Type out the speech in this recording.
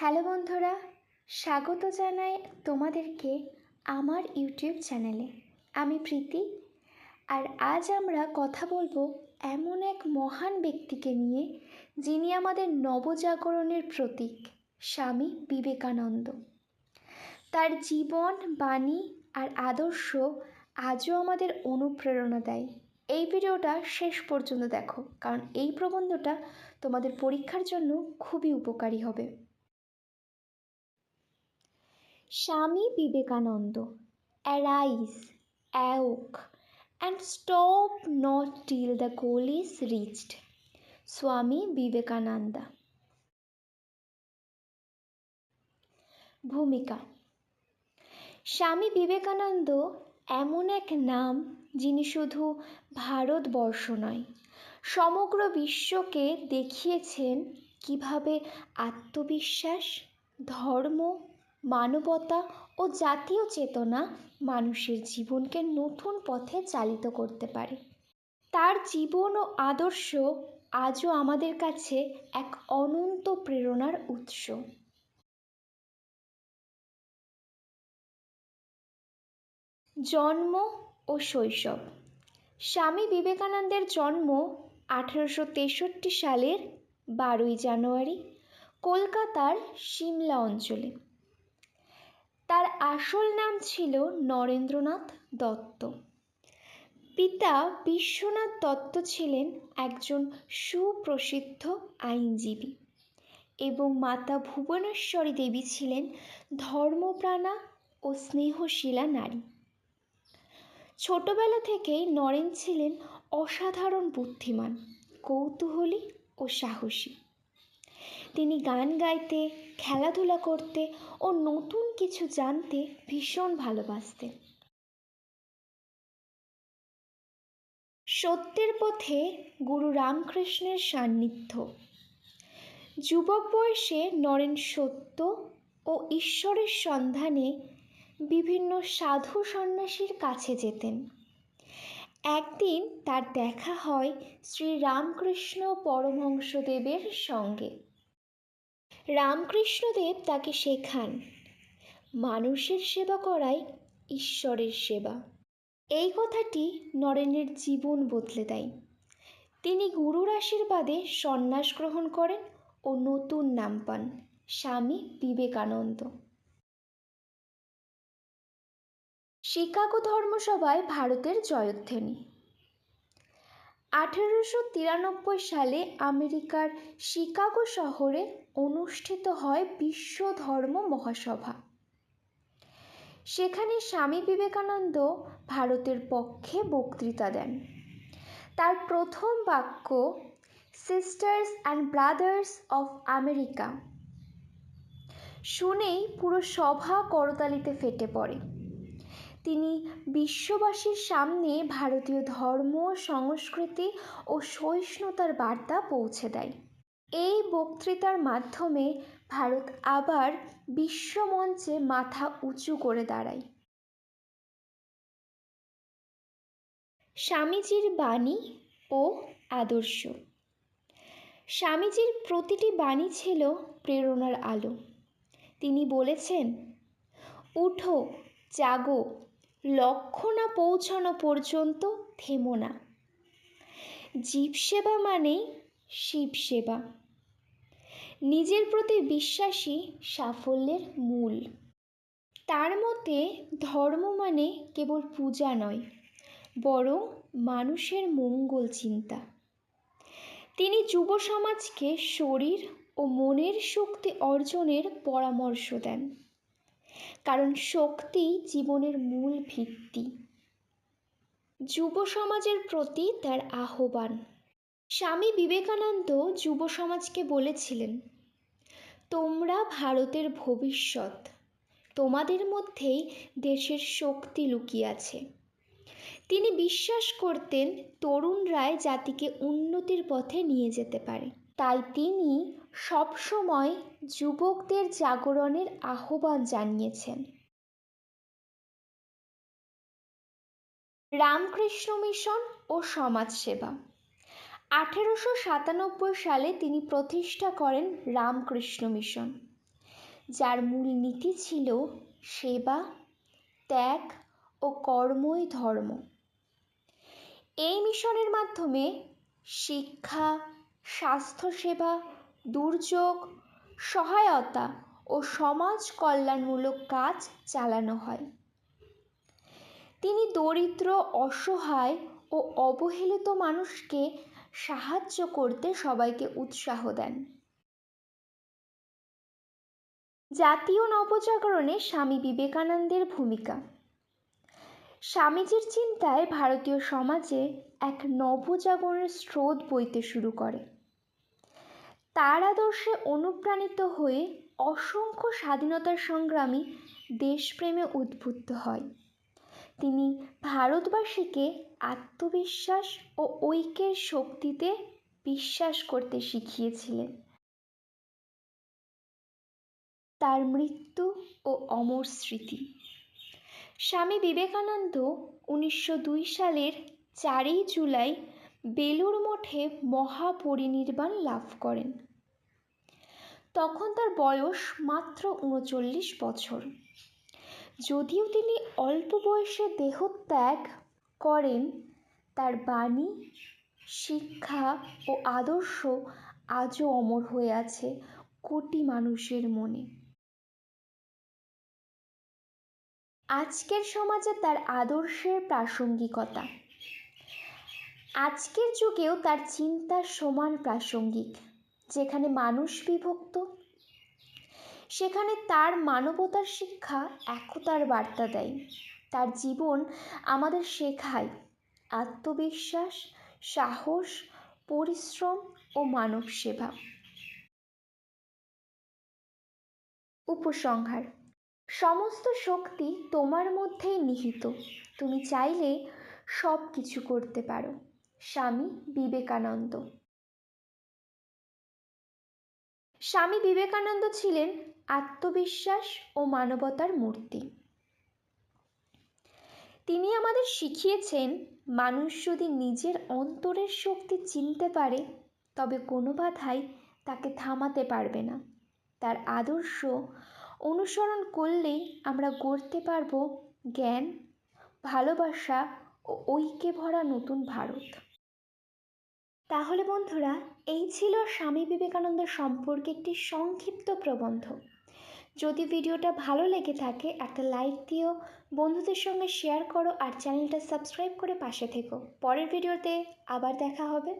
Hello বন্ধুরা, স্বাগত জানাই তোমাদেরকে আমার ইউটিউব চ্যানেলে। আমি প্রীতি, আর আজ আমরা কথা বলব এমন এক মহান ব্যক্তিকে নিয়ে, যিনি আমাদের নবজাগরণের প্রতীক, স্বামী বিবেকানন্দ। তার জীবন, বাণী আর আদর্শ আজও আমাদের অনুপ্রেরণা দেয়। এই ভিডিওটা শেষ পর্যন্ত দেখো, কারণ এই প্রবন্ধটা তোমাদের পরীক্ষার জন্য খুবই উপকারী হবে। Swami Vivekananda arise awake and stop not till the goal is reached Swami Vivekananda ভূমিকা স্বামী বিবেকানন্দ এমন এক নাম যিনি শুধু ভারতবর্ষ নয়, সমগ্র বিশ্বকে দেখিয়েছেন কীভাবে আত্মবিশ্বাস, ধর্ম মানবতা ও জাতীয় চেতনা মানুষের জীবনকে নতুন পথে চালিত করতে পারে। তার জীবন ও আদর্শ আজও আমাদের কাছে এক অনন্ত প্রেরণার উৎস। জন্ম ও শৈশব। স্বামী বিবেকানন্দের জন্ম আঠেরোশো তেষট্টি সালের বারোই জানুয়ারি, কলকাতার সিমলা অঞ্চলে। তার আসল নাম ছিল নরেন্দ্রনাথ দত্ত। পিতা বিশ্বনাথ দত্ত ছিলেন একজন সুপ্রসিদ্ধ আইনজীবী এবং মাতা ভুবনেশ্বরী দেবী ছিলেন ধর্মপ্রাণা ও স্নেহশীলা নারী। ছোটবেলা থেকেই নরেন ছিলেন অসাধারণ বুদ্ধিমান, কৌতূহলী ও সাহসী। তিনি গান গাইতে, খেলাধুলা করতে ও নতুন কিছু জানতে ভীষণ ভালোবাসতেন। সত্যের পথে গুরু রামকৃষ্ণের সান্নিধ্য। যুবক বয়সে নরেন সত্য ও ঈশ্বরের সন্ধানে বিভিন্ন সাধু সন্ন্যাসীর কাছে যেতেন। একদিন তার দেখা হয় শ্রী রামকৃষ্ণ পরমহংসদেবের সঙ্গে। রামকৃষ্ণদেব তাকে শেখান। মানুষের সেবা করাই ঈশ্বরের সেবা। এই কথাটি নরেনের জীবন বদলে দেয়। তিনি গুরুর আশীর্বাদে সন্ন্যাস গ্রহণ করেন ও নতুন নাম পান, স্বামী বিবেকানন্দ। শিকাগো ধর্মসভায় ভারতের জয়ধ্বনি। আঠেরোশো তিরানব্বই সালে আমেরিকার শিকাগো শহরে অনুষ্ঠিত হয় বিশ্ব ধর্ম মহাসভা। সেখানে স্বামী বিবেকানন্দ ভারতের পক্ষে বক্তৃতা দেন। তার প্রথম বাক্য sisters and brothers of America শুনেই পুরো সভা করতালিতে ফেটে পড়ে। তিনি বিশ্ববাসীর সামনে ভারতীয় ধর্ম, সংস্কৃতি ও সহিষ্ণুতার বার্তা পৌঁছে দেয়। এই বক্তৃতার মাধ্যমে ভারত আবার বিশ্বমঞ্চে মাথা উঁচু করে দাঁড়ায়। স্বামীজির বাণী ও আদর্শ। স্বামীজির প্রতিটি বাণী ছিল প্রেরণার আলো। তিনি বলেছেন, উঠো, জাগো লক্ষ্য না পৌঁছানো পর্যন্ত থেমো না। জীব সেবা মানেই শিব সেবা। নিজের প্রতি বিশ্বাসী সাফল্যের মূল। তার মতে, ধর্ম মানে কেবল পূজা নয়, বরং মানুষের মঙ্গল চিন্তা। তিনি যুব সমাজকে শরীর ও মনের শক্তি অর্জনের পরামর্শ দেন। কারণ শক্তি জীবনের মূল ভিত্তি। যুব সমাজের প্রতি তার আহ্বান। স্বামী বিবেকানন্দ যুব সমাজকে বলেছিলেন, তোমরা ভারতের ভবিষ্যৎ। তোমাদের মধ্যেই দেশের শক্তি লুকিয়ে আছে। তিনি বিশ্বাস করতেন তরুণরাই জাতিকে উন্নতির পথে নিয়ে যেতে পারে। তাই তিনি সবসময় যুবকদের জাগরণের আহ্বান জানিয়েছেন। রামকৃষ্ণ মিশন ও সমাজসেবা। আঠেরোশো সাতানব্বই সালে তিনি প্রতিষ্ঠা করেন রামকৃষ্ণ মিশন, যার মূল নীতি ছিল সেবা, ত্যাগ ও কর্মই ধর্ম। এই মিশনের মাধ্যমে শিক্ষা স্বাস্থ্যসেবা, দুর্যোগ, সহায়তা ও সমাজ কল্যাণমূলক কাজ চালানো হয়। তিনি দরিদ্র, অসহায় ও অবহেলিত মানুষকে সাহায্য করতে সবাইকে উৎসাহ দেন। জাতীয় নবজাগরণে স্বামী বিবেকানন্দের ভূমিকা। স্বামীজির চিন্তায় ভারতীয় সমাজে এক নবজাগরণের স্রোত বইতে শুরু করে। তার আদর্শে অনুপ্রাণিত হয়ে অসংখ্য স্বাধীনতার সংগ্রামী দেশপ্রেমে উদ্বুদ্ধ হয়। তিনি ভারতবাসীকে আত্মবিশ্বাস ও ঐক্যের শক্তিতে বিশ্বাস করতে শিখিয়েছিলেন। তার মৃত্যু ও অমর স্মৃতি। স্বামী বিবেকানন্দ উনিশশো দুই সালের চারই জুলাই বেলুর মঠে মহাপরিনির্বাণ লাভ করেন। তখন তার বয়স মাত্র উনচল্লিশ বছর। যদিও তিনি অল্প বয়সে দেহত্যাগ করেন, তার বাণী, শিক্ষা ও আদর্শ আজও অমর হয়ে আছে কোটি মানুষের মনে। আজকের সমাজে তার আদর্শের প্রাসঙ্গিকতা। আজকের যুগেও তার চিন্তা সমান প্রাসঙ্গিক। যেখানে মানুষ বিভক্ত, সেখানে তার মানবতার শিক্ষা একতার বার্তা দেয়। তার জীবন আমাদের শেখায় আত্মবিশ্বাস, সাহস, পরিশ্রম ও মানব সেবা। উপসংহার, সমস্ত শক্তি তোমার মধ্যেই নিহিত। তুমি চাইলে সব কিছু করতে পারো। স্বামী বিবেকানন্দ। স্বামী বিবেকানন্দ ছিলেন আত্মবিশ্বাস ও মানবতার মূর্তি। তিনি আমাদের শিখিয়েছেন, মানুষ যদি নিজের অন্তরের শক্তি চিনতে পারে, তবে কোনো বাধাই তাকে থামাতে পারবে না। তার আদর্শ অনুসরণ করলেই আমরা গড়তে পারব জ্ঞান, ভালোবাসা ও ঐক্যে ভরা নতুন ভারত। তাহলে বন্ধুরা, এই ছিল স্বামী বিবেকানন্দ সম্পর্কে একটি সংক্ষিপ্ত প্রবন্ধ। যদি ভিডিওটা ভালো লেগে থাকে, একটা লাইক দিও, বন্ধুদের সঙ্গে শেয়ার করো আর চ্যানেলটা সাবস্ক্রাইব করে পাশে থেকো। পরের ভিডিওতে আবার দেখা হবে।